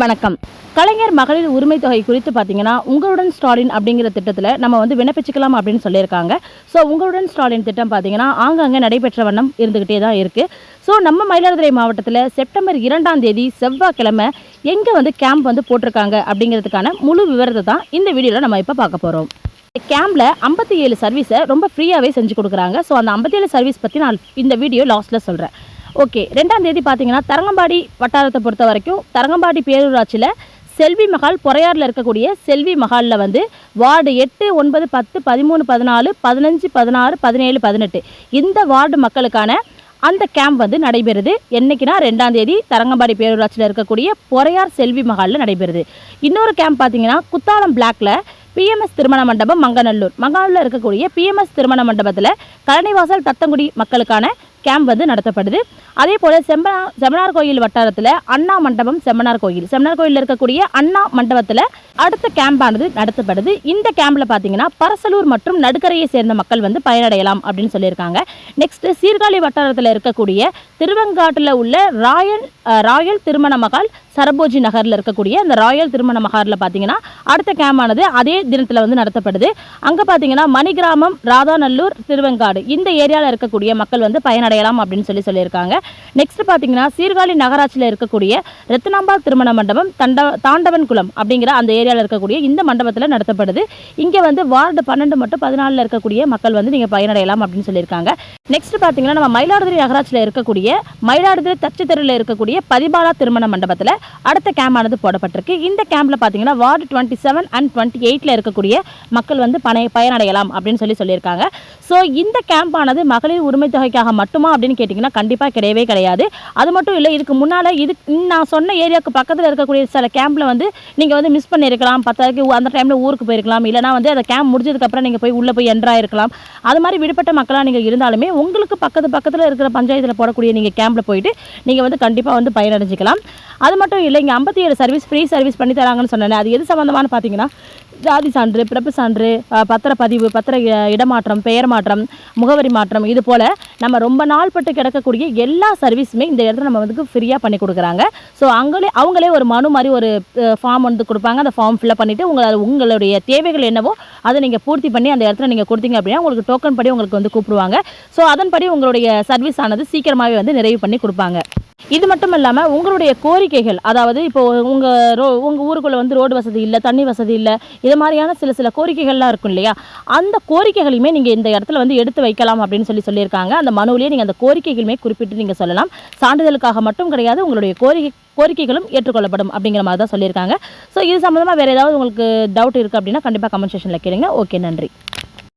வணக்கம். கலைஞர் மகளிர் உரிமை தொகை குறித்து பார்த்தீங்கன்னா உங்களுடன் ஸ்டாலின் அப்படிங்கிற திட்டத்தில் நம்ம வந்து விண்ணப்பிச்சுக்கலாம் அப்படின்னு சொல்லியிருக்காங்க. ஸோ உங்களுடன் ஸ்டாலின் திட்டம் பார்த்தீங்கன்னா ஆங்காங்கே நடைபெற்ற வண்ணம் இருந்துக்கிட்டே தான் இருக்குது ஸோ நம்ம மயிலாடுதுறை மாவட்டத்தில் செப்டம்பர் இரண்டாம் தேதி செவ்வாய்க்கிழமை எங்கே வந்து கேம்ப் வந்து போட்டிருக்காங்க அப்படிங்கிறதுக்கான முழு விவரத்தை தான் இந்த வீடியோவில் நம்ம இப்போ பார்க்க போகிறோம் கேம்பில் ஐம்பத்தி ஏழு சர்வீஸை ரொம்ப ஃப்ரீயாகவே செஞ்சு கொடுக்குறாங்க. ஸோ அந்த ஐம்பத்தி ஏழு சர்வீஸ் பற்றி நான் இந்த வீடியோ லாஸ்ட்டில் சொல்கிறேன் ஓகே ரெண்டாம் தேதி பார்த்தீங்கன்னா தரங்கம்பாடி வட்டாரத்தை பொறுத்த வரைக்கும் தரங்கம்பாடி பேரூராட்சியில் செல்வி மகால் பொறையாறில் இருக்கக்கூடிய செல்வி மகாலில் வந்து வார்டு எட்டு ஒன்பது பத்து பதிமூணு பதினாலு பதினஞ்சு பதினாறு பதினேழு பதினெட்டு. இந்த வார்டு மக்களுக்கான அந்த கேம்ப் வந்து நடைபெறுது. என்றைக்குனா ரெண்டாம் தேதி தரங்கம்பாடி பேரூராட்சியில் இருக்கக்கூடிய பொறையார் செல்வி மகாலில் நடைபெறுது. இன்னொரு கேம்ப் பார்த்தீங்கன்னா குத்தாலம் பிளாக்ல பிஎம்எஸ் திருமண மண்டபம் மங்கநல்லூர். மங்கநல்லூரில் இருக்கக்கூடிய பிஎம்எஸ் திருமண மண்டபத்தில் கழனிவாசல் தத்தங்குடி மக்களுக்கான கேம்ப் வந்து நடத்தப்படுது. அதே போல் செம்பனா செமனார் கோயில் வட்டாரத்தில் அண்ணா மண்டபம் செம்மனார் கோயில். செம்மனார் கோயிலில் இருக்கக்கூடிய அண்ணா மண்டபத்தில் அடுத்த கேம்பானது நடத்தப்படுது. இந்த கேம்பில் பார்த்தீங்கன்னா பரசலூர் மற்றும் நடுக்கரையை சேர்ந்த மக்கள் வந்து பயனடையலாம் அப்படின்னு சொல்லியிருக்காங்க. நெக்ஸ்ட் சீர்காழி வட்டாரத்தில் இருக்கக்கூடிய திருவெங்காட்டில் உள்ள ராயல் ராயல் திருமண மகால் சரபோஜி நகரில் இருக்கக்கூடிய அந்த ராயல் திருமண மகாரில் பார்த்தீங்கன்னா அடுத்த கேம்பானது அதே தினத்தில் வந்து நடத்தப்படுது. அங்கே பார்த்தீங்கன்னா மணிகிராமம் ராதாநல்லூர் திருவெங்காடு இந்த ஏரியாவில் இருக்கக்கூடிய மக்கள் வந்து பயனடையலாம் அப்படின்னு சொல்லி சொல்லியிருக்காங்க. நெக்ஸ்ட் பார்த்தீங்கன்னா சீர்காழி நகராட்சியில் இருக்கக்கூடிய ரத்னாம்பாள் திருமண மண்டபம் தண்ட தாண்டவன் குளம் அப்படிங்கிற அந்த ஏரியாவில் இருக்கக்கூடிய இந்த மண்டபத்தில் நடத்தப்படுது. இங்கே வந்து வார்டு பன்னெண்டு மற்றும் பதினாலில் இருக்கக்கூடிய மக்கள் வந்து நீங்கள் பயனடையலாம் அப்படின்னு சொல்லியிருக்காங்க. நெக்ஸ்ட் பார்த்தீங்கன்னா நம்ம மயிலாடுதுறை நகராட்சியில் இருக்கக்கூடிய மயிலாடுதுறை தச்சு தெருவில் இருக்கக்கூடிய பதிபாலா திருமண மண்டபத்தில் அடுத்த கேம்பானது போடப்பட்டிருக்கு. இந்த கேம்பில் பார்த்தீங்கன்னா ward twenty seven and twenty எயிட்டில் இருக்கக்கூடிய மக்கள் வந்து பண பயனடையலாம் அப்படின்னு சொல்லி சொல்லியிருக்காங்க. ஸோ இந்த கேம்பானது மகளிர் உரிமை தொகைக்காக மட்டும் அப்படின்னு கேட்டிங்கன்னா கண்டிப்பாக கிடையவே கிடையாது. அது மட்டும் இல்லை இதுக்கு முன்னால் இது நான் சொன்ன ஏரியாவுக்கு பக்கத்தில் இருக்கக்கூடிய சில கேம்பில் வந்து நீங்கள் வந்து மிஸ் பண்ணியிருக்கலாம் பத்தாயிரக்கு அந்த டைமில் ஊருக்கு போயிருக்கலாம். இல்லைனா வந்து அந்த கேம்ப் முடிஞ்சதுக்கப்புறம் நீங்கள் போய் உள்ளே போய் என்ட்ராயிருக்கலாம் அது மாதிரி விடுபட்ட மக்களாக நீங்கள் இருந்தாலுமே உங்களுக்கு பக்கத்து பக்கத்தில் இருக்கிற பஞ்சாயத்தில் போடக்கூடிய நீங்கள் கேம்பில் போயிட்டு நீங்கள் வந்து கண்டிப்பாக வந்து பயனடைஞ்சிக்கலாம். அது மட்டும் இல்லை இங்கே ஐம்பத்தி ஏழு சர்வீஸ் ஃப்ரீ சர்வீஸ் பண்ணி தராங்கன்னு சொன்னேன் அது எது சம்மந்தமானு பார்த்தீங்கன்னா ஜாதி சான்று பிறப்பு சான்று பத்திர பதிவு பத்திர இடமாற்றம் பெயர் மாற்றம் முகவரி மாற்றம் இது போல் நம்ம ரொம்ப நாள் பட்டு கிடக்கக்கூடிய எல்லா சர்வீஸுமே இந்த இடத்துல நம்ம வந்து ஃப்ரீயாக பண்ணி கொடுக்குறாங்க. ஸோ அங்களே அவங்களே ஒரு மனு மாதிரி ஒரு ஃபார்ம் வந்து கொடுப்பாங்க. அந்த ஃபார்ம் ஃபில்அப் பண்ணிவிட்டு உங்களை உங்களுடைய தேவைகள் என்னவோ அதை நீங்கள் பூர்த்தி பண்ணி அந்த இடத்துல நீங்கள் கொடுத்தீங்க அப்படின்னா உங்களுக்கு டோக்கன் படி உங்களுக்கு வந்து கூப்பிடுவாங்க. ஸோ அதன்படி உங்களுடைய சர்வீஸ் ஆனது சீக்கிரமாகவே வந்து நிறைவு பண்ணி கொடுப்பாங்க. இது மட்டும் இல்லாமல் உங்களுடைய கோரிக்கைகள் அதாவது இப்போ உங்கள் ரோ உங்கள் ஊருக்குள்ளே வந்து ரோடு வசதி இல்லை தண்ணி வசதி இல்லை இது மாதிரியான சில சில கோரிக்கைகள்லாம் இருக்கும் இல்லையா? அந்த கோரிக்கைகளையுமே நீங்கள் இந்த இடத்துல வந்து எடுத்து வைக்கலாம் அப்படின்னு சொல்லி சொல்லியிருக்காங்க. அந்த மனுவிலேயே நீங்கள் அந்த கோரிக்கைகளுமே குறிப்பிட்டு நீங்கள் சொல்லலாம். சான்றிதழுக்காக மட்டும் கிடையாது உங்களுடைய கோரிக்கை கோரிக்கைகளும் ஏற்றுக்கொள்ளப்படும் அப்படிங்கிற மாதிரி தான் சொல்லியிருக்காங்க. ஸோ இது சம்மந்தமாக வேறு ஏதாவது உங்களுக்கு டவுட் இருக்குது அப்படின்னா கண்டிப்பாக கமெண்ட் செஷனில் கேளுங்க. ஓகே நன்றி.